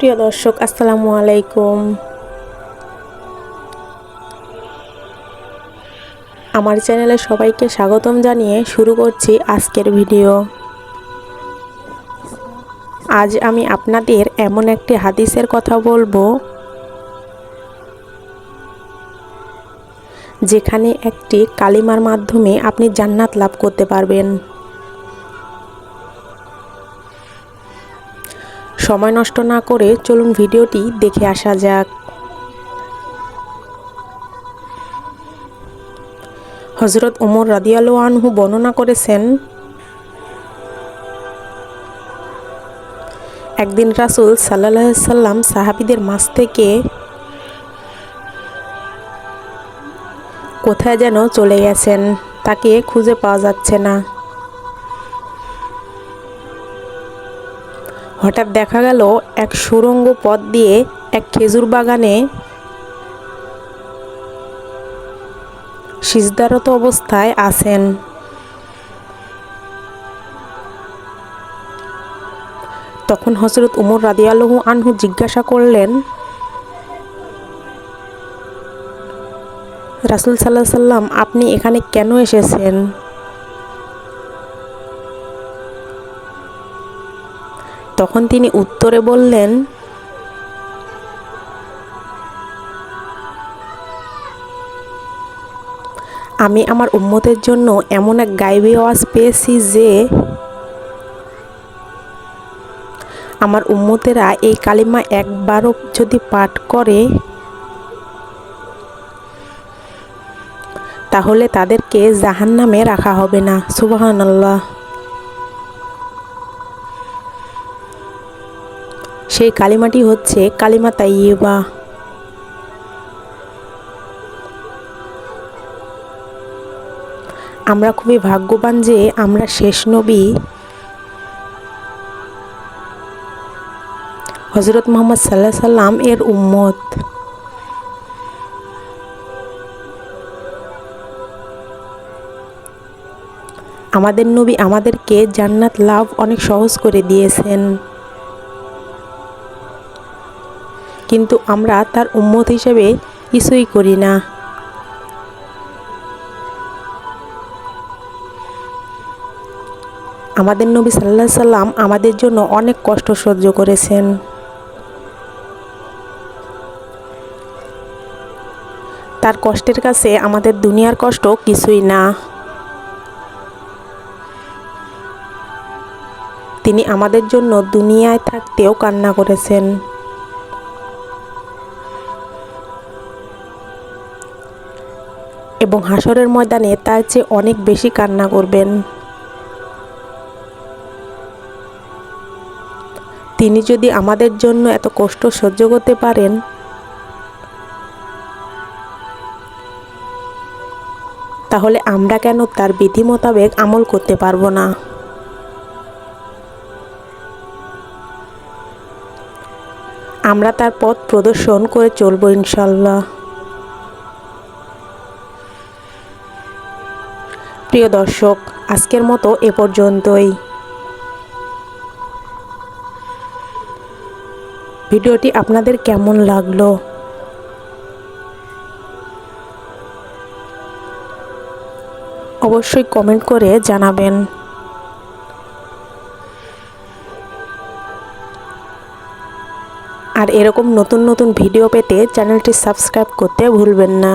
প্রিয় দর্শক, আসসালামু আলাইকুম। আমার চ্যানেলে সবাইকে স্বাগতম জানিয়ে শুরু করছি আজকের ভিডিও। আজ আমি আপনাদের এমন একটি হাদিসের কথা বলব, যেখানে একটি কালিমার মাধ্যমে আপনি জান্নাত লাভ করতে পারবেন। সময় নষ্ট না করে চলুন ভিডিওটি দেখে আসা যাক। হজরত উমর রাদিয়ালু আনহু বর্ণনা করেছেন, একদিন রাসুল সাল্লাহ সাল্লাম সাহাবিদের মাছ থেকে কোথায় যেন চলে গেছেন, তাকে খুঁজে পাওয়া যাচ্ছে না। হঠাৎ দেখা গেল এক সুরঙ্গ পথ দিয়ে এক খেজুর বাগানে সিজদারত অবস্থায় আছেন। তখন হজরত উমর রাদি রাদিয়ালহু আনহু জিজ্ঞাসা করলেন, রাসুল সাল্লাহ সাল্লাম আপনি এখানে কেন এসেছেন? তখন তিনি উত্তরে বললেন, আমি আমার উম্মতের জন্য এমন এক গাইবি আওয়াজ পেয়েছি যে, আমার উম্মতেরা এই কালিমা একবারও যদি পাঠ করে, তাহলে তাদেরকে জাহান নামে রাখা হবে না। সুবাহান আল্লাহ সেই কালিমাটি হচ্ছে কালিমা তাইয়েবা আমরা খুবই ভাগ্যবান যে আমরা শেষ নবী হজরত মোহাম্মদ সাল্লাহ সাল্লাম এর উম্মত। আমাদের নবী আমাদেরকে জান্নাত লাভ অনেক সহজ করে দিয়েছেন। কিন্তু আমরা তার উম্মত হিসেবে কিছুই করি না। আমাদের নবী সাল্লাহ সাল্লাম আমাদের জন্য অনেক কষ্ট সহ্য করেছেন। তার কষ্টের কাছে আমাদের দুনিয়ার কষ্ট কিছুই না। তিনি আমাদের জন্য দুনিয়ায় থাকতেও কান্না করেছেন। এবং হাসরের ময়দানে তার চেয়ে অনেক বেশি কান্না করবেন। তিনি যদি আমাদের জন্য এত কষ্ট সহ্য করতে পারেন, তাহলে আমরা কেন তার বিধি মোতাবেক আমল করতে পারব না? আমরা তার পথ প্রদর্শন করে চলবো ইনশাল্লাহ প্রিয় দর্শক, আজকের মতো এ পর্যন্তই। ভিডিওটি আপনাদের কেমন লাগল? অবশ্যই কমেন্ট করে জানাবেন। আর এরকম নতুন নতুন ভিডিও পেতে চ্যানেলটি সাবস্ক্রাইব করতে ভুলবেন না।